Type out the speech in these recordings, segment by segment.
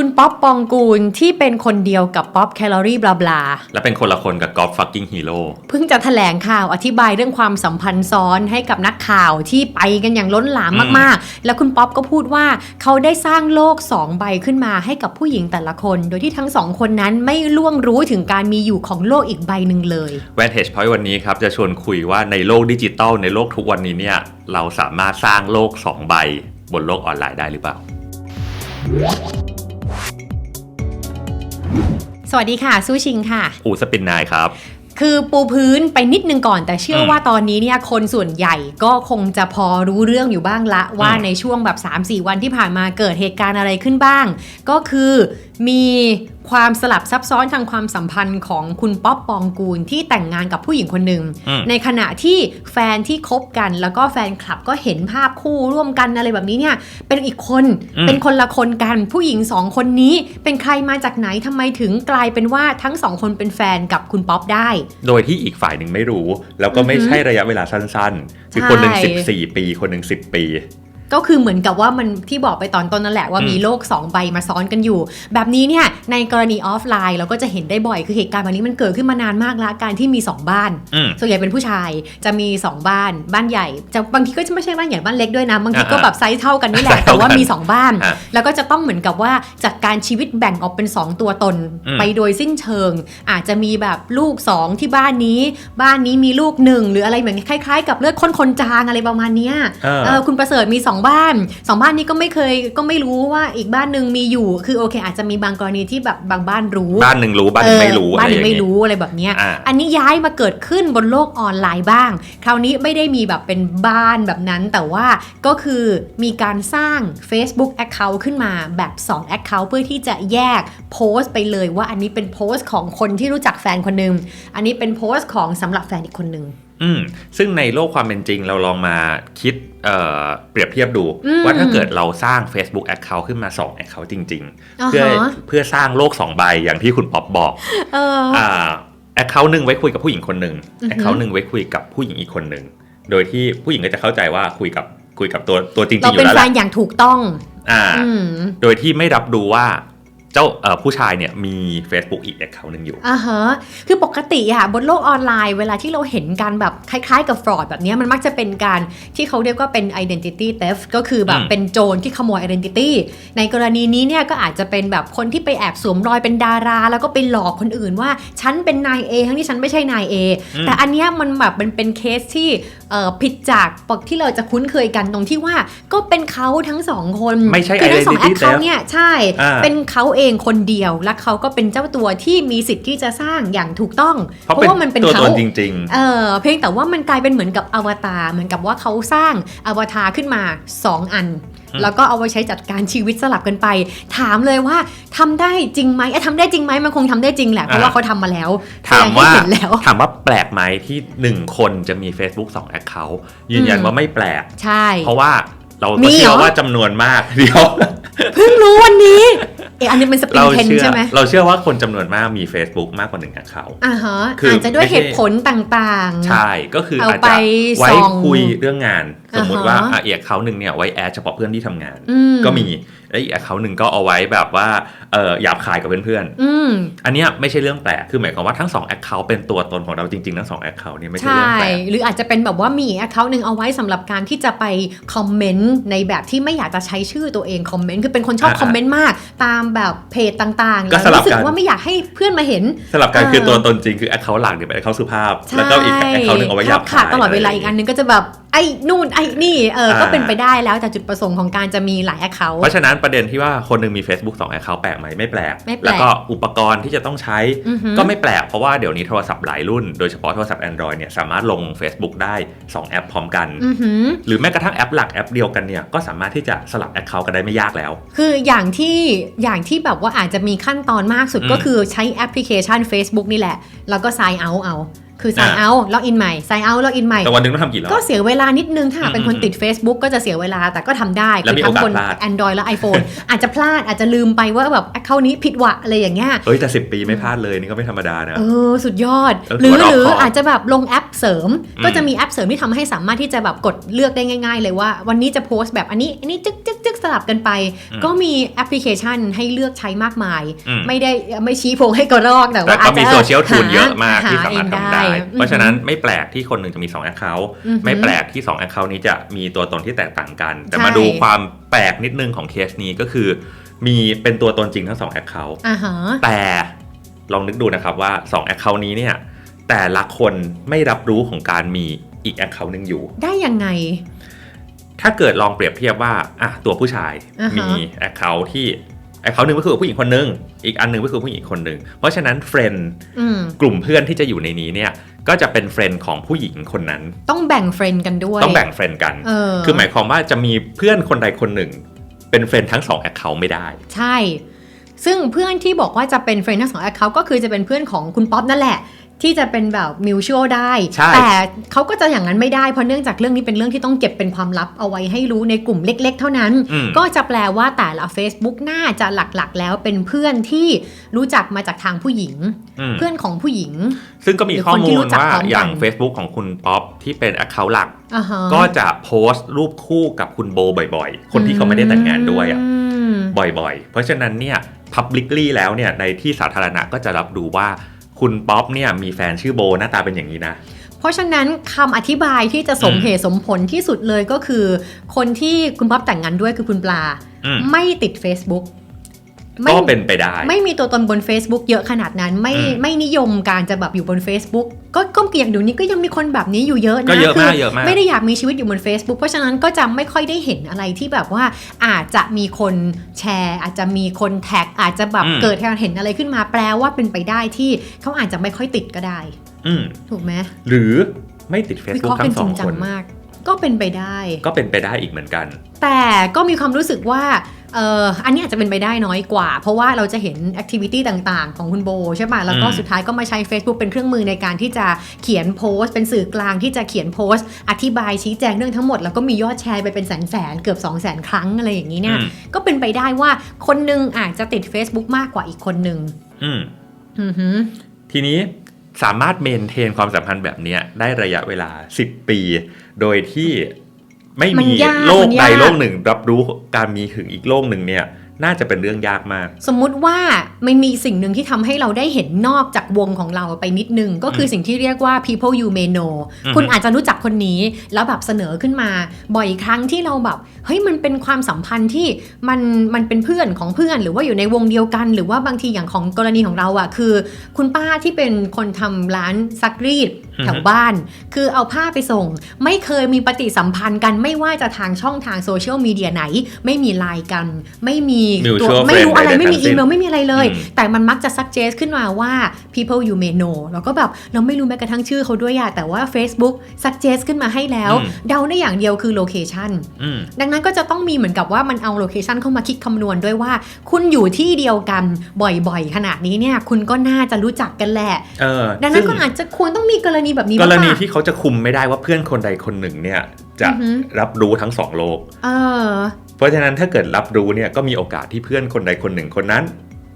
คุณป๊อปปองกูลที่เป็นคนเดียวกับป๊อปแคลอรี่บลาบลาและเป็นคนละคนกับกอล์ฟฟักกิ้งฮีโร่เพิ่งจะแถลงข่าวอธิบายเรื่องความสัมพันธ์ซ้อนให้กับนักข่าวที่ไปกันอย่างล้นหลามอืมมากๆ แล้วคุณป๊อปก็พูดว่าเขาได้สร้างโลกสองใบขึ้นมาให้กับผู้หญิงแต่ละคน โดยที่ทั้งสองคนนั้นไม่ล่วงรู้ถึงการมีอยู่ของโลกอีกใบหนึ่งเลยแวนเทจพอยต์วันนี้ครับจะชวนคุยว่าในโลกดิจิตอลในโลกทุกวันนี้เนี่ยเราสามารถสร้างโลก2ใบบนโลกออนไลน์ได้หรือเปล่า สวัสดีค่ะซูชิงค่ะ อูสปินนายครับ คือปูพื้นไปนิดนึงก่อนแต่เชื่ออมว่าตอนนี้เนี่ยคนส่วนใหญ่ก็คงจะพอรู้เรื่องอยู่บ้างละว่าอืมในช่วงแบบ 3-4 วันที่ผ่านมาเกิดเหตุการณ์อะไรขึ้นบ้าง ก็คือ มีความสลับซับซ้อนทางความสัมพันธ์ของคุณป๊อปปองกูลที่แต่งงานกับผู้หญิงคนหนึ่งอืมในขณะที่แฟนที่คบกัน แล้วก็แฟนคลับก็เห็นภาพคู่ร่วมกันอะไรแบบนี้เนี่ย เป็นอีกคนอืมเป็นคนละคนกันผู้หญิงสองคนนี้ เป็นใครมาจากไหนทำไมถึงกลายเป็นว่าทั้งสองคนเป็นแฟนกับคุณป๊อปได้ โดยที่อีกฝ่ายหนึ่งไม่รู้ แล้วก็ไม่อือฮึใช่ระยะเวลาสั้นๆคือใช่คนหนึ่ง14 ปี คนหนึ่ง10 ปี ก็คือเหมือนกับว่ามันที่บอกไปตอนต้นนั่นแหละว่าอืมมีโลก 2 ใบมาซ้อนกันอยู่ แบบนี้เนี่ยในกรณีออฟไลน์เราก็จะเห็นได้บ่อยคือเหตุการณ์แบบนี้มันเกิดขึ้นมานานมากแล้วการที่มี 2 บ้านอืมส่วนใหญ่เป็นผู้ชายจะมี 2 บ้านบ้านใหญ่จะบางทีก็จะไม่ใช่บ้านใหญ่บ้านเล็กด้วยนะบางทีก็อ่าแบบไซส์เท่ากันนี่แหละไซส์แต่เท่ากันว่ามี 2 บ้านอะแล้วก็จะต้องเหมือนกับว่าจากการชีวิตแบ่งออกเป็น 2 ตัวตนอืมไปโดยสิ้นเชิง อาจจะมีแบบลูก 2 ที่บ้านนี้ บ้านนี้มีลูกหนึ่งหรืออะไรเหมือนคล้าย ๆ กับเลือดข้นคนจางอะไรประมาณเนี้ยเออเออคุณประเสริฐมี2บ้าน 2 บ้านนี้ก็ไม่เคยก็ไม่รู้ว่าอีกบ้านหนึ่งมีอยู่ คือโอเค อาจจะมีบางกรณีที่แบบบางบ้านรู้ บ้านหนึ่งรู้บ้านหนึ่งไม่รู้เอออะบ้านไรหอนึ่ย่างงไม่งี้รู้อะไรแบบเนี้ยอ่าอันนี้ย้ายมาเกิดขึ้นบนโลกออนไลน์บ้าง คราวนี้ไม่ได้มีแบบเป็นบ้านแบบนั้น แต่ว่าก็คือมีการสร้าง Facebook Account ขึ้นมาแบบ2 Account เพื่อที่จะแยกโพสต์ไปเลยว่าอันนี้เป็นโพสต์ของคนที่รู้จักแฟนคนหนึ่งอันนี้เป็นโพสต์ของสำหรับแฟนอีกคนหนึ่งอืมซึ่งในโลกความเป็นจริงเราลองมาคิด เอ่อเปรียบเทียบดูอืมว่าถ้าเกิดเราสร้าง Facebook Account ขึ้นมา 2 Account จริงอ่าๆเพื่อฮะเพื่อสร้างโลก 2 ใบอย่างที่คุณป๊อปบอกเอออ่า Account หนึ่งไว้คุยกับผู้หญิงคนหนึ่งอือฮึ Account หนึ่งไว้คุยกับผู้หญิงอีกคนหนึ่งโดยที่ผู้หญิงก็จะเข้าใจว่าคุยกับคุยกับตัวตัวจริงๆเราอยู่เป็นแล้วแฟแหละนอย่างถูกต้องอ่าอืมโดยที่ไม่รับดูว่า เจ้าเอ่อผู้ชายเนี่ยมี Facebook อีก Account หนึ่งอยู่อ่าฮะคือปกติอะบนโลกออนไลน์เวลาที่เราเห็นการแบบคล้ายๆ กับฟรอดแบบเนี้ยมันมักจะเป็นการที่เขาเรียกว่าเป็น identity theft ก็คือแบบอืมเป็นโจรที่ขโมย identity ในกรณีนี้เนี่ยก็อาจจะเป็นแบบคนที่ไปแอบสวมรอยเป็นดารา แล้วก็ไปหลอกคนอื่นว่าฉันเป็นนาย A ทั้งที่ฉันไม่ใช่นาย A อืมแต่อันเนี้ยมันแบบมันเป็นเคสที่เอ่อผิดจากปกที่เราจะคุ้นเคยกันตรงที่ว่าก็เป็นเขาทั้งสองคนไม่ใช่คือทั้งสอง identity account theft เนี่ยใช่อ่าเป็นเขาเองคนเดียว และเขาก็เป็นเจ้าตัวที่มีสิทธิ์ที่จะสร้างอย่างถูกต้อง เพราะเพราะว่ามันเป็นตัวเขาตนจริงเออเพียงแต่ว่ามันกลายเป็นเหมือนกับอวตารเหมือนกับว่าเขาสร้างอวตารขึ้นมา 2 อันอืมแล้วก็เอาไว้ใช้จัดการชีวิตสลับกันไป ถามเลยว่าทำได้จริงไหมเอ้ยทำได้จริงไหมมันคงทำได้จริงแหละเพราะว่าเขาทำมาแล้วๆถามว่าแสดงให้เห็นแล้วถามว่าแปลกไหมที่ 1 คนจะมี Facebook 2 Account ยืนยันอืมว่าไม่แปลกใช่ เพราะว่าเรามีก็เชื่เหรออว่าจำนวนมากเดียวเพิ่งรู้วันนี้ เอออันนี้เป็นสปริเรางเทนเชื่อใช่ไหมเราเชื่อว่าคนจำนวนมากมี Facebook มากกว่าหนึ่ง Account อ่าฮะคืออาจจะด้วยไม่ใช่เหตุผลต่างๆ ใช่ก็คือเอาอาจไปจะไว้ส่องคุยเรื่องงาน สมมุติว่าอ่าฮะ อะอีกเขาหนึ่งเนี่ยไว้แอดเฉพาะเพื่อนที่ทำงาน อืมก็มี แล้วอีกเขาหนึ่งก็เอาไว้แบบว่าเออหยาบคายกับเพื่อนอืมๆอันเนี้ยไม่ใช่เรื่องแปลกคือหมายความว่าทั้ง2 Account เป็นตัวตนของเราจริงๆทั้ง2 Account เนี่ยไม่ใช่ใช่เรื่องแปลกหรืออาจจะเป็นแบบว่ามีอีก account หนึ่งเอาไว้สำหรับการที่จะไปคอมเมนต์ในแบบที่ไม่อยากจะใช้ชื่อตัวเองคอมเมนต์คือเป็นคนชอบอ่าคอมเมนต์มาก ตามแบบเพจต่างๆก็แล้วสลับรู้สึกักนว่าไม่อยากให้เพื่อนมาเห็น สลับกันเออคือตัวตนจริงคือ Account หลักเนี่ยเป็น Account สุภาพ แล้วก็อีก Account หนึ่งเอาไว้หยาบขาคาดยตลอดเวลาอีกอันนึงก็จะแบบไอ้นู่นไอ้นี่เอออ่าก็เป็นไปได้แล้วแต่จุดประสงค์ของการจะมีหลาย account เพราะฉะนั้นประเด็นที่ว่าคนหนึ่งมี Facebook 2 Account แปลกไหมไม่แปลกไม่แปลก แล้วก็อุปกรณ์ที่จะต้องใช้อือหือก็ไม่แปลก เพราะว่าเดี๋ยวนี้โทรศัพท์หลายรุ่นโดยเฉพาะโทรศัพท์ Android เนี่ยสามารถลง Facebook ได้ 2 แอปพร้อมกันอือหือหรือแม้กระทั่งแอปหลักแอปเดียวกันเนี่ยก็สามารถที่จะสลับ Account กันได้ไม่ยากแล้ว คืออย่างที่อย่างที่แบบว่าอาจจะมีขั้นตอนมากสุดอืมก็คือใช้แอปพลิเคชัน Facebook นี่แหละ แล้วก็ sign out เอา คือ sign อ่า out log in ใหม่ sign out log in ใหม่ แต่วันหนึงต้องทำกี่รอบ ก็เสียเวลานิดนึงถ้าหากเป็นคนอืมติด Facebook ก็จะเสียเวลาแต่ก็ทำได้แล้วมีทั้งบนโอกาสพลาด Android และ iPhone อาจจะพลาดอาจจะลืมไปว่าแบบเขานี้ผิดวะอะไรอย่างเงี้ย เฮ้ยแต่สิปีไม่พลาดเลยนี่ก็ไม่ธรรมดานะ เออ สุดยอด เออหรือถือว่าหรือรอบคอบอาจจะแบบลงแอปเสริม อืม ก็จะมีแอปเสริมที่ทำให้สามารถที่จะแบบกดเลือกได้ง่าย ๆ เลยว่า วันนี้จะโพสต์แบบอันนี้อันนี้จึ๊กจึ๊กจึ๊กสลับกันไป ก็มีแอปพลิเคชันให้เลือกใช้มากมายอืมไม่ได้ไม่ชี้โพงให้กระรอกแต่แต่ว่าก็อาจมีจะโซเชียลทูลเยอะมากหที่สามารถเองทำได้อืมเพราะฉะนั้นไม่แปลกที่คนหนึ่งจะมี2 Account อือหือไม่แปลกที่ 2 Account นี้จะมีตัวตนที่แตกต่างกัน แต่ใช่มาดูความแปลกนิดนึงของเคสนี้ก็คือ มีเป็นตัวตนจริงทั้ง 2 Account อ่าฮะแต่ลองนึกดูนะครับว่า 2 Account นี้เนี่ยแต่ละคนไม่รับรู้ของการมีอีก Account หนึ่งอยู่ ได้ยังไง ถ้าเกิดลองเปรียบเทียบว่าอะตัวผู้ชาย อ่าฮะมี Account ที่ Account หนึ่งก็คือผู้หญิงคนหนึ่งอีกอันหนึ่งก็คือผู้หญิงคนหนึ่งเพราะฉะนั้นเฟรนด์อืมกลุ่มเพื่อนที่จะอยู่ในนี้เนี่ยก็จะเป็นเฟรนด์ของผู้หญิงคนนั้น ต้องแบ่งเฟรนด์กันด้วย ต้องแบ่งเฟรนด์กันเออคือหมายความว่าจะมีเพื่อนคนใดคนหนึ่ง เป็นเฟรนด์ทั้งสองแอคเคาท์ไม่ได้ ใช่ซึ่งเพื่อนที่บอกว่าจะเป็นเฟรนด์ทั้งสองแอคเคาท์ก็คือจะเป็นเพื่อนของคุณป๊อปนั่นแหละ ที่จะเป็นแบบมิวช l ได้ใช่แต่เขาก็จะอย่างนั้นไม่ได้ เพราะเนื่องจากเรื่องนี้เป็นเรื่องที่ต้องเก็บเป็นความลับเอาไว้ให้รู้ในกลุ่มเล็ก ๆ เท่านั้นอืมก็จะแปลว่าแต่ละ Facebook น่าจะหลักๆ แล้วเป็นเพื่อนที่รู้จักมาจากทางผู้หญิงอืมเพื่อนของผู้หญิง ซึ่งก็มีหรือข้อคนที่มูรู้ลจักว่าพร้อมกันอย่าง Facebook ของคุณป๊อปที่เป็นแอคเคาท์หลักอ่าฮะก็จะโพสต์รูปคู่กับคุณโบบ่อยๆ คนที่เขาไม่ได้แต่งงานด้วยอะมบ่อยๆ เพราะฉะนั้นเนี่ย publicly แล้วเนี่ยในที่สาธารณะก็จะรับรู้ว่า คุณป๊อปเนี่ยมีแฟนชื่อโบหน้าตาเป็นอย่างนี้นะ เพราะฉะนั้นคำอธิบายที่จะสมอืมเหตุสมผลที่สุดเลยก็คือ คนที่คุณป๊อปแต่งงานด้วยคือคุณปลาอืมไม่ติด Facebook ก็เป็นไปได้ ไม่มีตัวตนบน Facebook เยอะขนาดนั้น ไม่อืมไม่นิยมการจะแบบอยู่บน Facebook ก็ก็อย่างเดี๋ยวนี้ก็ยังมีคนแบบนี้อยู่เยอะนะก็เยอะมากคืเยอะมากไม่ได้อยากมีชีวิตอยู่บน Facebook เพราะฉะนั้นก็จะไม่ค่อยได้เห็นอะไรที่แบบว่าอาจจะมีคนแชร์ อาจจะมีคนแท็ก อาจจะแบบอืมเกิดการเห็นอะไรขึ้นมาแปลว่าเป็นไปได้ที่เขาอาจจะไม่ค่อยติดก็ได้ อืมถูกไหมหรือไม่ติดวิ Facebook เคราะห์ทั้เป็นงสจอริงงจัคงนมากก็เป็นไปได้ ก็เป็นไปได้อีกเหมือนกัน แต่ก็มีความรู้สึกว่า เอ่ออันนี้อาจจะเป็นไปได้น้อยกว่า เพราะว่าเราจะเห็นแอคทิวิตี้ต่างๆ ของคุณโบใช่ป่ะ แล้วก็อืมสุดท้ายก็มาใช้ Facebook เป็นเครื่องมือในการที่จะเขียนโพสต์ เป็นสื่อกลางที่จะเขียนโพสต์ อธิบายชี้แจงเรื่องทั้งหมด แล้วก็มียอดแชร์ไปเป็นแสนๆ เกือบ 2 0 0 0 0 0 ครั้งอะไรอย่างนี้เนี่ยอืมก็เป็นไปได้ว่าคนหนึงอาจจะติด Facebook มากกว่าอีกคนหนึ่งอืมอือหือทีนี้สามารถเมนเทนความสัมพันธ์แบบเนี้ยได้ระยะเวลา 10 ปี โดยที่ ไม่มันมียากโลกมันใดยากโลกหนึ่ง รับรู้การมีถึงอีกโลกหนึ่งเนี่ย น่าจะเป็นเรื่องยากมาก สมมุติว่ามันมีสิ่งหนึ่งที่ทำให้เราได้เห็นนอกจากวงของเราไปนิดนึง ก็คือสิ่งที่เรียกว่า people you may know อืมคุณอาจจะรู้จักคนนี้แล้วแบบเสนอขึ้นมา บ่อยครั้งที่เราแบบเฮ้ยมันเป็นความสัมพันธ์ที่มันมันเป็นเพื่อนของเพื่อน หรือว่าอยู่ในวงเดียวกัน หรือว่าบางทีอย่างของกรณีของเราอะ่ะคือ คุณป้าที่เป็นคนทำร้านซักรีด แถวบ้าน คือเอาผ้าไปส่ง ไม่เคยมีปฏิสัมพันธ์กันไม่ว่าจะทางช่องทางโซเชียลมีเดียไหน ไม่มีไลน์กัน ไม่มี Mutual ตัวไม่รู้ friend อะไรไม่มีใดๆทั้งสิ้อีนเมลไม่มีอะไรเลยอืมแต่มันมักจะ suggest ขึ้นมาว่า people you may know แล้วก็แบบเราไม่รู้แม้กระทั่งชื่อเขาด้วยอะแต่ว่า Facebook suggest ขึ้นมาให้แล้วอืมเดาได้อย่างเดียวคือ location อืมดังนั้นก็จะต้องมีเหมือนกับว่ามันเอา location เข้ามาคิดคำนวณด้วยว่า คุณอยู่ที่เดียวกันบ่อยๆ ขนาดนี้เนี่ย คุณก็น่าจะรู้จักกันแหละเออดังนั้ซึ่นก็อาจจะควรต้องมีกรณีแบบนี้กบ้างรณีปะที่เขาจะคุมไม่ได้ว่าเพื่อนคนใดคนหนึ่งเนี่ยจะอือหือรับรู้ทั้งสองโลกเออเพราะฉะนั้นถ้าเกิดรับรู้เนี่ยก็มีโอกาสที่เพื่อนคนใดคนหนึ่งคนนั้น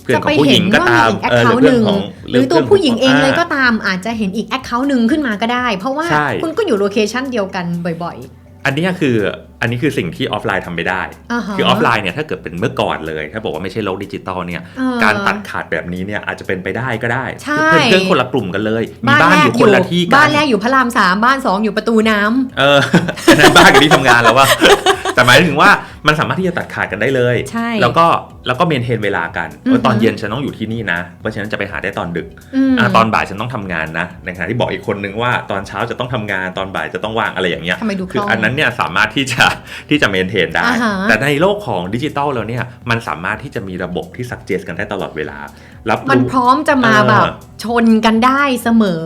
เพื่อนจะขอไปงผู้หเห็ญินงก็ว่าตามมีอีกแอคเออเคาหรือท์หเพื่อนนึ่งของหรือตัวผู้หญิงเองเลยก็าตามอาจจะเห็นอีกแอคเคาท์หนึ่งขึ้นมาก็ได้ เพราะว่าใช่คุณก็อยู่โลเคชันเดียวกันบ่อย อันเนี้ยคืออันนี้คือสิ่งที่ออฟไลน์ทำไม่ได้ๆอ่าฮะคือออฟไลน์เนี่ยถ้าเกิดเป็นเมื่อก่อนเลย ถ้าบอกว่าไม่ใช่โลกดิจิตอลเนี่ยเออการตัดขาดแบบนี้เนี่ยอาจจะเป็นไปได้ก็ได้ใช่เพื่อนๆคนละกลุ่มกันเลย มีบ้านอยู่คนละที่กับ้านแรกอยู่พระรามสามบ้านสองอยู่ประตูน้ำเอออันนั้นบ้านกับที่ทำงานแล้วว่า แต่หมายถึงว่า มันสามารถที่จะตัดขาดกันได้เลย ใช่แล้วก็แล้วก็เมนเทนเวลากันอือฮึว่าตอนเย็นฉันต้องอยู่ที่นี่นะ เพราะฉะนั้นจะไปหาได้ตอนดึกมอะตอนบ่ายฉันต้องทำงานนะในขณะที่บอกอีกคนนึงว่าตอนเช้าจะต้องทำงานตอนบ่ายจะต้องว่างอะไรอย่างเงี้ย ทำไมดูคคือล่อง อันนั้นเนี่ยสามารถที่จะที่จะเมนเทนได้ อ่าฮะ แต่ในโลกของดิจิตอลแล้วเนี่ยมันสามารถที่จะมีระบบที่สักเจสกันได้ตลอดเวลา รับมันรู้ พร้อมจะมาเออ แบบชนกันได้เสมอ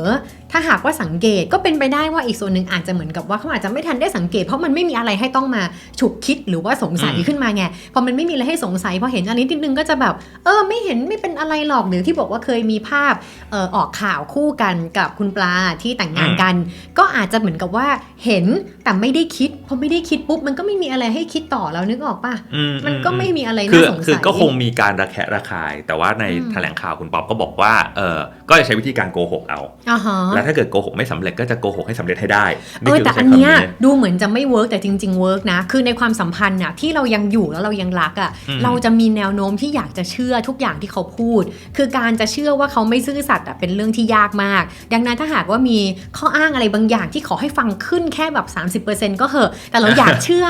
ถ้าหากว่าสังเกตก็เป็นไปได้ว่าอีกส่วนหนึ่งอาจจะเหมือนกับว่าเขาอาจจะไม่ทันได้สังเกต เพราะมันไม่มีอะไรให้ต้องมาฉุกคิดหรือว่าสงสงสัยอืมขึ้นมาไงพอมันไม่มีอะไรให้สงสัยพอเห็นอันนี้นิดนึงก็จะแบบ เออไม่เห็นไม่เป็นอะไรหรอกหรือที่บอกว่าเคยมีภาพเออออกข่าวคู่กันกับคุณปลาที่แต่งงานกัน ก็อาจจะเหมือนกับว่าเห็นแต่ไม่ได้คิดพอไม่ได้คิดปุ๊บมันก็ไม่มีอะไรให้คิดต่อแล้วนึกออกปะอืมันก็ไม่มีอะไรคือน่าสงสัยคือก็คงมีการระแคะระคาย แต่ว่าในอืมแถลงข่าวคุณป๊อปก็บอกว่าเออก็จะใช้วิธีการโกหกเอาอ่าฮะแล้วถ้าเกิดโกหกไม่สำเร็จก็จะโกหกให้สำเร็จให้ได้เออคืแต่ใช้อันคำเนี้ยดูเหมือนจะไม่เวิร์กแต่จริงๆเวิร์กนะคือในความสัมพันธ์น่ะที่เรายังอยู่แล้วเรายังรักอะ่ะอืมเราจะมีแนวโน้มที่อยากจะเชื่อทุกอย่างที่เขาพูด คือการจะเชื่อว่าเขาไม่ซื่อสัตย์อะเป็นเรื่องที่ยากมาก ดังนั้นถ้าหากว่ามีข้ออ้างอะไรบางอย่างที่ขอให้ฟังขึ้นแค่แบบ 30%ก็เหอะ แต่เราอยากเชื่อ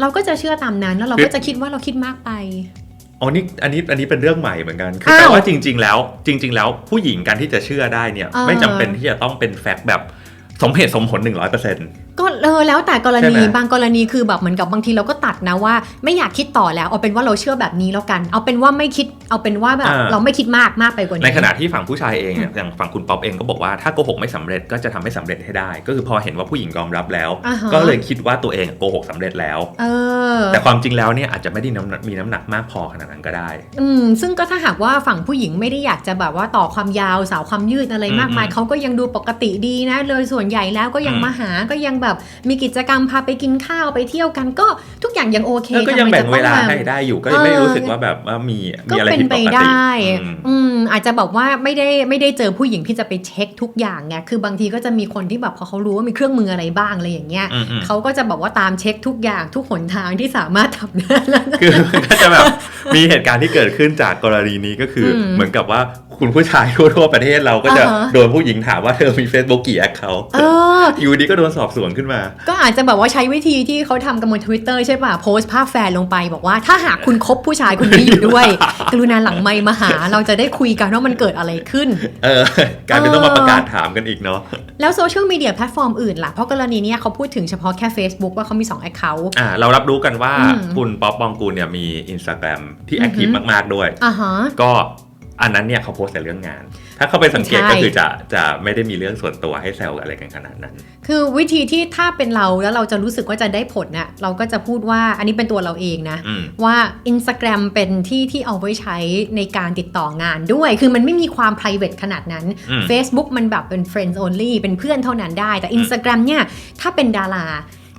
เราก็จะเชื่อตามนั้นแล้วเราก็จะคิดว่าเราคิดมากไปอ๋อนี่อันนี้อันนี้เป็นเรื่องใหม่เหมือนกัน คืออ้าวแปลว่าจริง ๆ แล้ว จริง ๆ แล้วผู้หญิงการที่จะเชื่อได้เนี่ยเออไม่จำเป็นที่จะต้องเป็นแฟกต์แบบสมเหตุสมผล100% ก็เออแล้วแต่กรณีใช่ไหม บางกรณีคือแบบเหมือนกับบางทีเราก็ตัดนะว่า ไม่อยากคิดต่อแล้วเอาเป็นว่าเราเชื่อแบบนี้แล้วกัน เอาเป็นว่าไม่คิดเอาเป็นว่าแบบเราไม่คิดมากมากไปกว่านี้ ในขณะที่ฝั่งผู้ชายเองเนี่ยอย่างฝั่งคุณป๊อปเองก็บอกว่าถ้าโกหกไม่สำเร็จก็จะทำให้สำเร็จให้ได้ ก็คือพอเห็นว่าผู้หญิงยอมรับแล้ว อ่าฮะ ก็เลยคิดว่าตัวเองโกหกสำเร็จแล้ว เออ แต่ความจริงแล้วเนี่ยอาจจะไม่ได้น้ำหนักมีน้ำหนักมากพอขนาดนั้นก็ได้ อืมซึ่งก็ถ้าหากว่าฝั่งผู้หญิงไม่ได้อยากจะแบบว่าต่อความยาวสาวความยืดอะไรมากมายอืมเขาก็ยังดูปกติดีนะ เลยส่วนใหญ่แล้วก็ยังอืม มาหาก็ยังแบบมีกิจกรรมพาไปกินข้าวไปเที่ยวกันก็ทุกอย่างยังโอเคแล้วก็ยังทำไมแบ่งจะเวต้องลามาให้ได้อยู่ก็ยังไม่เออรู้สึกว่าแบบว่ามีมีก็อะไรเป็นผิดไปปกติได้อืมอืมอาจจะบอกว่าไม่ได้ไม่ได้เจอผู้หญิงที่จะไปเช็คทุกอย่างไงคือบางทีก็จะมีคนที่แบบพอเขารู้ว่ามีเครื่องมืออะไรบ้างอะไรอย่างเงี้ยอืมอืมเขาก็จะบอกว่าตามเช็คทุกอย่างทุกหนทางที่สามารถทำได้แล้วคือก็จะแบบมีเหตุการณ์ที่เกิดขึ้นจากกรณีนี้ก็คืออมเหมือนกับว่า คุณผู้ชายทั่วๆประเทศเราก็จะอ่าฮะโดนผู้หญิงถามว่าเธอมี Facebook กี่แอคเคาท์เอออยู่ดีก็โดนสอบสวนขึ้นมา ก็อาจจะแบบว่าใช้วิธีที่เขาทำกันบนทวิตเตอร์ใช่ป่ะ โพสต์ภาพแฟนลงไปบอกว่าถ้าหากคุณคบผู้ชายคนนี้อยู่ด้วย กรุณาหลังไมค์มาหา เราจะได้คุยกันว่ามันเกิดอะไรขึ้น เออกลายเป็นต้องมาประกาศถามกันอีกเนาะแล้วโซเชียลมีเดียแพลตฟอร์มอื่นล่ะ เพราะกรณีเนี้ยเขาพูดถึงเฉพาะแค่ Facebook ว่าเขามี2 Account อ่าเรารับรู้กันว่าอืมคุณป๊อปปองกูลเนี่ยมี Instagram ที่อืแออคฮึทีฟมากๆด้วยอ่าฮะก็ อันนั้นเนี่ยเขาโพสต์แต่เรื่องงาน ถ้าเข้าไปสังเกตใช่ก็คือจะจะไม่ได้มีเรื่องส่วนตัวให้แซวอะไรกันขนาดนั้น คือวิธีที่ถ้าเป็นเราแล้วเราจะรู้สึกว่าจะได้ผลน่ะเราก็จะพูดว่าอันนี้เป็นตัวเราเองนะอืมว่า Instagram เป็นที่ที่เอาไว้ใช้ในการติดต่องานด้วย คือมันไม่มีความ private ขนาดนั้นอืม Facebook มันแบบเป็น friends only เป็นเพื่อนเท่านั้นได้ แต่ Instagram เนี่ยถ้าเป็นดารา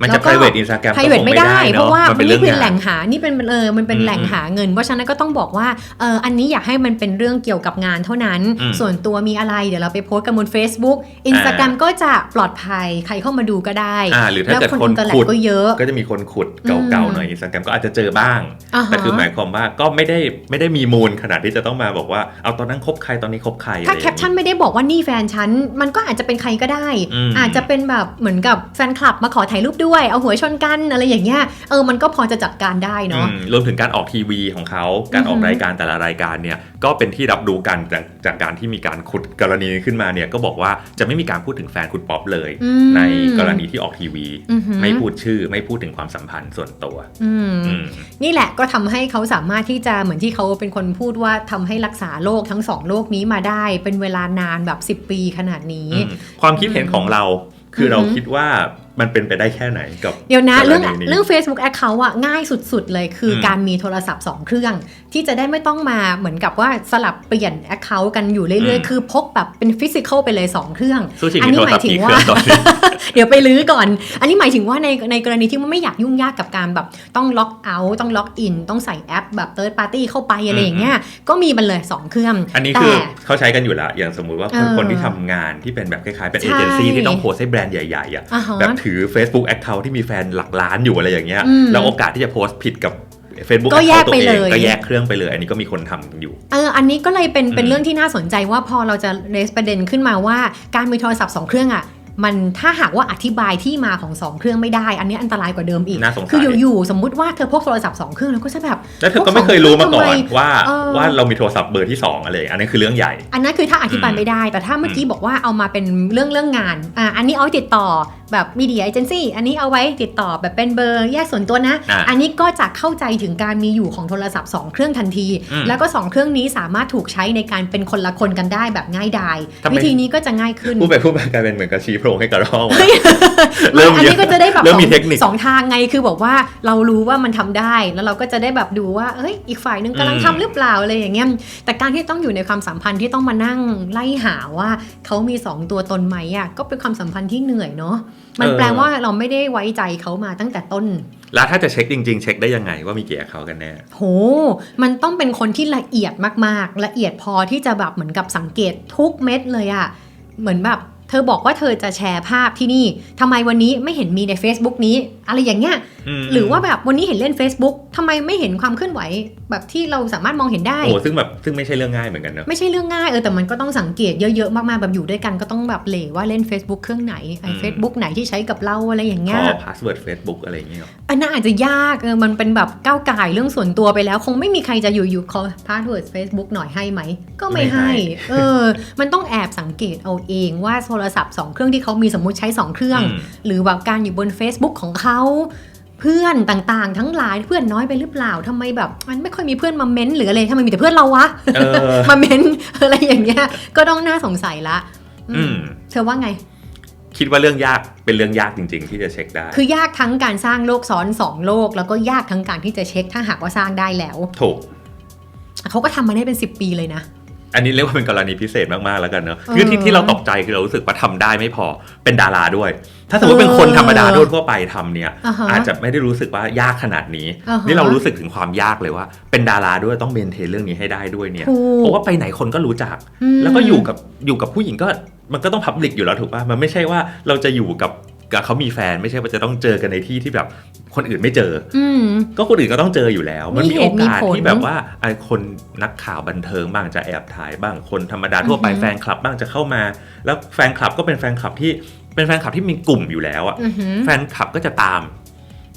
มันแล้จะวก็ private Instagram ก็ค private งไม่ไม่ได้ได้เพเนาะราะว่ามันเป็นเรื่องนี่เป็นแหล่งานงหา นี่เป็นเออมันเป็นอืมแหล่งหาเงิน เพราะฉะนั้นก็ต้องบอกว่าเอออันนี้อยากให้มันเป็นเรื่องเกี่ยวกับงานเท่านั้นอืมส่วนตัวมีอะไรเดี๋ยวเราไปโพสต์กันบน Facebook Instagram ก็จะปลอดภัยใครเข้ามาดูก็ได้อ่าหรือถ้าแล้วเกิดคนคนอินเตอร์เน็ตขุดก็เยอะ ก็จะมีคนขุดเก่าๆหน่อย Instagram ก็อาจจะเจอบ้างอ่าฮะแต่คือหมายความว่าก็ไม่ได้ไม่ได้มีมูลขนาดที่จะต้องมาบอกว่าเอาตอนนั้นคบใครตอนนี้คบใครถ้าอะไรแคอย่ปงชั่นไม่ได้บอกว่านี่แฟนฉันมันก็อาจจะเป็นใครก็ได้อืมอาจจะเป็นแบบเหมือนกับแฟนคลับมาขอถ่ายรูปด้วยเอาหัวชนกันอะไรอย่างเงี้ยเออมันก็พอจะจัดการได้เนาะอืมรวมถึงการออกทีวีของเขาการออกอือฮึรายการแต่ละรายการเนี่ยก็เป็นที่รับรู้กันจากจากการที่มีการขุดกรณีขึ้นมาเนี่ยก็บอกว่าจะไม่มีการพูดถึงแฟนคุณป๊อปเลยอืมในกรณีที่ออกทีวีอือหือไม่พูดชื่อไม่พูดถึงความสัมพันธ์ส่วนตัวอืมอืมนี่แหละก็ทำให้เขาสามารถที่จะเหมือนที่เขาเป็นคนพูดว่าทำให้รักษาโรคทั้งสองโรคนี้มาได้ เป็นเวลานานแบบ 10 ปีขนาดนี้อืมความคิดเห็นของเราคือออฮึเราคิดว่า มันเป็นไปได้แค่ไหนกับเดี๋ยวนะกเรื่องนี้เรื่อง Facebook Account อะง่ายสุดๆ เลยคืออมการมีโทรศัพท์ 2 เครื่อง ที่จะได้ไม่ต้องมาเหมือนกับว่าสลับเปลี่ยน Account กันอยู่เรื่อยอืมๆคือพกแบบเป็นฟิสิก a l ไปเลย 2 เครื่องสู้ชิงอันมีนี้โทรหศัมาพยท์ถึงกี่เคว่ารื่องตอนนี้เดี๋ยวไปลื้อก่อน อันนี้หมายถึงว่าในในกรณีที่มันไม่อยากยุ่งยากกับการแบบต้องล็อกเอาท์ต้องล็อกอินต้องใส่แอปแบบ third party เข้าไปอะไรอย่างเงี้ยก็มีมันเลย 2 เครื่อง อันนี้แต่คือเขาใช้กันอยู่แล้วอย่างสมมุติว่าคนเออคนที่ทำงานที่เป็นแบบคล้ายๆเป็นใช่เอเจนซี่ที่ต้องโพสต์ให้แบรนด์ใหญ่ๆอะอ่าฮะแบบถือ Facebook Account ที่มีแฟนหลักล้านอยู่อะไรอย่างเงี้ยอืมแล้วโอกาสที่จะโพสต์ผิดกับ Facebook ก็แยก Account ตัวไปเอเลงยก็แยกเครื่องไปเลย อันนี้ก็มีคนทำกันอยู่เอออันนี้ก็เลยเป็นเป็นอืมเรื่องที่น่าสนใจว่าพอเราจะเรสประเด็นขึ้นมาว่าการมีโทรศัพท์สองเครื่องอะมันถ้าหากว่าอธิบายที่มาของสองเครื่องไม่ได้ อันนี้อันตรายกว่าเดิมอีกน่าสงสัยคืออยู่ๆสมมุติว่าเธอพกโทรศัพท์สองเครื่องแล้วก็จะแบบแล้วเธอก็ไม่เคยรู้มาก่อนทำไมว่าเออว่าเรามีโทรศัพท์เบอร์ที่สองอะไรอย่างเงี้ยอันนี้คือเรื่องใหญ่ อันนั้นคือถ้าอธิบายอืมไม่ได้ แต่ถ้าเมื่อกี้บอกว่าเอามาเป็นเรื่องเรื่องงานอ่าอันนี้เอาไว้ติดต่อแบบมีเดียเอเจนซี่อันนี้เอาไว้ติดต่อแบบเป็นเบอร์แยกส่วนตัวนะอะอันนี้ก็จะเข้าใจถึงการมีอยู่ของโทรศัพท์ 2 เครื่องทันที อืม แล้วก็ 2 เครื่องนี้สามารถถูกใช้ในการเป็นคนละคนกันได้แบบง่ายดายทำไม วิธีนี้ก็จะง่ายขึ้น พูดไปพูดมากลายเป็นเหมือนกับชี้โพรงให้กระรอกเริ่มอันนี้ก็จะได้แบบเริ่มมีสองเทคนิคสองทางไงคือบอกว่าเรารู้ว่ามันทำได้ แล้วเราก็จะได้แบบดูว่าเอ้ยอีกฝ่ายนึงกำลังอืมทำหรือเปล่าอะไรอย่างเงี้ยแต่การที่ต้องอยู่ในความสัมพันธ์ที่ต้องมานั่งไล่หาว่าเขามีสองตัวตนไหมอะก็เป็นความสัมพันธ์ที่เหนื่อยเนาะมันแปลว่าเราไม่ได้ไว้ใจเขามาตั้งแต่ต้น แล้วถ้าจะเช็คจริง ๆ เช็คได้ยังไงว่ามีกี่เขากันแน่โห มันต้องเป็นคนที่ละเอียดมากๆ ละเอียดพอที่จะแบบเหมือนกับสังเกตทุกเม็ดเลยอะเหมือนแบบ เธอบอกว่าเธอจะแชร์ภาพที่นี่ทำไมวันนี้ไม่เห็นมีใน Facebook นี้ อะไรอย่างเงี้ยมหรือว่าแบบวันนี้เห็นเล่น Facebook ทำไมไม่เห็นความเคลื่อนไหว แบบที่เราสามารถมองเห็นได้โอ้ซึ่งแบบซึ่งไม่ใช่เรื่องง่ายเหมือนกันเนอะไม่ใช่เรื่องง่ายเออแต่มันก็ต้องสังเกตเยอะๆมากๆแบบอยู่ด้วยกันก็ต้องแบบเหลว่าเล่น Facebook เครื่องไหนไอ้อืม Facebook ไหนที่ใช้กับเราอะไรอย่างขเงี้ยอพาสเวิร์ด Facebook อะไรอย่างเงี้ยหรออันนั้นอาจจะยากเออมันเป็นแบบก้าวไก่ายเรื่องส่วนตัวไปแล้ว คงไม่มีใครจะอยู่ๆขอพาสเวิร์ด Facebook หน่อยให้ไหมก็ไม่ไม่ให้ให้เออมันต้องแอบสังเกตเอาเองว่าโทรศัพท์สองเครื่องที่เขามีสมมุติใช้สองเครื่องอืมหรือแบบการอยู่บน Facebook ของเขาเพื่อนต่างๆ ทั้งหลายเพื่อนน้อยไปหรือเปล่าทำไมแบบ มันไม่ค่อยมีเพื่อนมาเม้นต์หรืออะไรทำไมมีแต่เพื่อนเราวะเออมาเม้นต์อะไรอย่างเงี้ยก็ต้องน่าสงสัยละอือืมมเธอว่าไง คิดว่าเรื่องยากเป็นเรื่องยากจริง ๆ ที่จะเช็คได้ คือยากทั้งการสร้างโลกซ้อนสองโลก แล้วก็ยากทั้งการที่จะเช็คถ้าหากว่าสร้างได้แล้ว ถูกเขาก็ทำมาได้เป็น 10 ปีเลยนะ อันนี้เรียกว่าเป็นกรณีพิเศษมากๆแล้วกันเนอะเออคือที่ที่เราตกใจคือเรารู้สึกว่าทำได้ไม่พอเป็นดาราด้วย ถ้าสมมติเป็นคนธรรมดาทั่วๆไปทำเนี่ยอ่าฮะอาจจะไม่ได้รู้สึกว่ายากขนาดนี้อ่าฮะนี่เรารู้สึกถึงความยากเลยว่า เป็นดาราด้วยต้องเมนเทนเรื่องนี้ให้ได้ด้วยเนี่ยถูกเพราะว่าไปไหนคนก็รู้จักอืมแล้วก็อยู่กับอยู่กับผู้หญิงก็มันก็ต้องพับลิกอยู่แล้วถูกป่ะมันไม่ใช่ว่าเราจะอยู่กับ กับเขามีแฟนไม่ใช่ว่าจะต้องเจอกันในที่ที่แบบคนอื่นไม่เจออืมก็คนอื่นก็ต้องเจออยู่แล้ว มันมีมีเหโอตุมีกาสผลที่แบบว่าไอ้คนนักข่าวบันเทิงบ้างจะแอบถ่ายบ้างคนธรรมดาทั่วไปอือฮึแฟนคลับบ้างจะเข้ามา แล้วแฟนคลับก็เป็นแฟนคลับที่เป็นแฟนคลับที่มีกลุ่มอยู่แล้วอะอือหือแฟนคลับก็จะตาม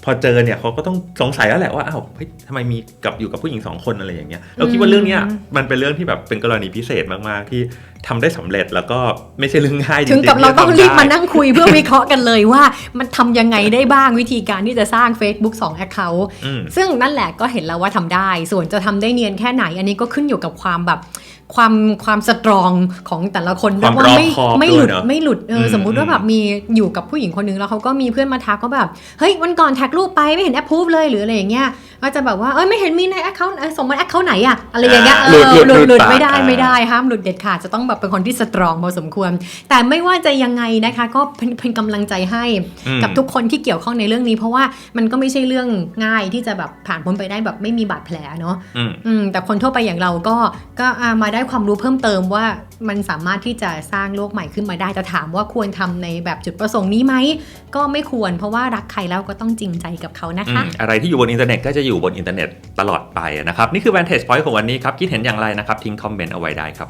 พอเจอเนี่ยเขาก็ต้องสงสัยแล้วแหละว่าอ้าวเฮ้ยทำไมมีกับอยู่กับผู้หญิงสองคนอะไรอย่างเงี้ยเราคิดว่าเรื่องเนี้ยมันเป็นเรื่องที่แบบเป็นกรณีพิเศษมากๆ ที่ทำได้สำเร็จแล้วก็ไม่ใช่เรื่องง่ายจริงๆถึงกับเราต้องที่รีจะบทำมาได้นั่งคุยเพื่อวิเคราะห์กันเลยว่า มันทำยังไงได้บ้างวิธีการที่จะสร้าง Facebook 2 Account อืมซึ่งนั่นแหละก็เห็นแล้วว่าทำได้ ส่วนจะทำได้เนียนแค่ไหน อันนี้ก็ขึ้นอยู่กับความแบบ ความความสตรองของแต่ละคนความว่าไม่รอบคอบไม่หลุดด้วยเนอะไม่หลุดเอออมสมมุติว่าแบบมีอยู่กับผู้หญิงคนนึงแล้วเขาก็มีเพื่อนมาทักก็แบบเฮ้ยวันก่อนแท็กรูปไปไม่เห็นแอปพูฟเลยหรืออะไรอย่างเงี้ยก็จะแบบว่าเอ้ยไม่เห็นมีในแอคเคาท์ส่งมาแอคเคาท์ไหนอะอะไรอย่างเงี้ยอ่าเออหลุดหลุดหลุดหลุดไม่ได้ปากไม่ได้ห้ามหลุดเด็ดขาดจะต้องแบบเป็นคนที่สตรองพอสมควร แต่ไม่ว่าจะยังไงนะคะก็เป็นเป็นกำลังใจให้อืมกับทุกคนที่เกี่ยวข้องในเรื่องนี้ เพราะว่ามันก็ไม่ใช่เรื่องง่ายที่จะแบบผ่านพ้นไปได้แบบไม่มีบาดแผลเนาะอืมอืมแต่คนทั่วไปอย่างเราก็ก็อ่ามาได้ความรู้เพิ่มเติมว่ามันสามารถที่จะสร้างโลกใหม่ขึ้นมาได้แต่ถามว่าควรทำในแบบจุดประสงค์นี้ไหมก็ไม่ควรเพราะว่ารักใครแล้วก็ต้องจริงใจกับเขานะคะออะไรที่อยู่บนอินเทอร์เน็ตก็จะอยู่บนอินเทอร์เน็ตตลอดไปนะครับ นี่คือ Vantage Point ของวันนี้ครับ คิดเห็นอย่างไรนะครับ ทิ้งคอมเมนต์เอาไว้ได้ครับ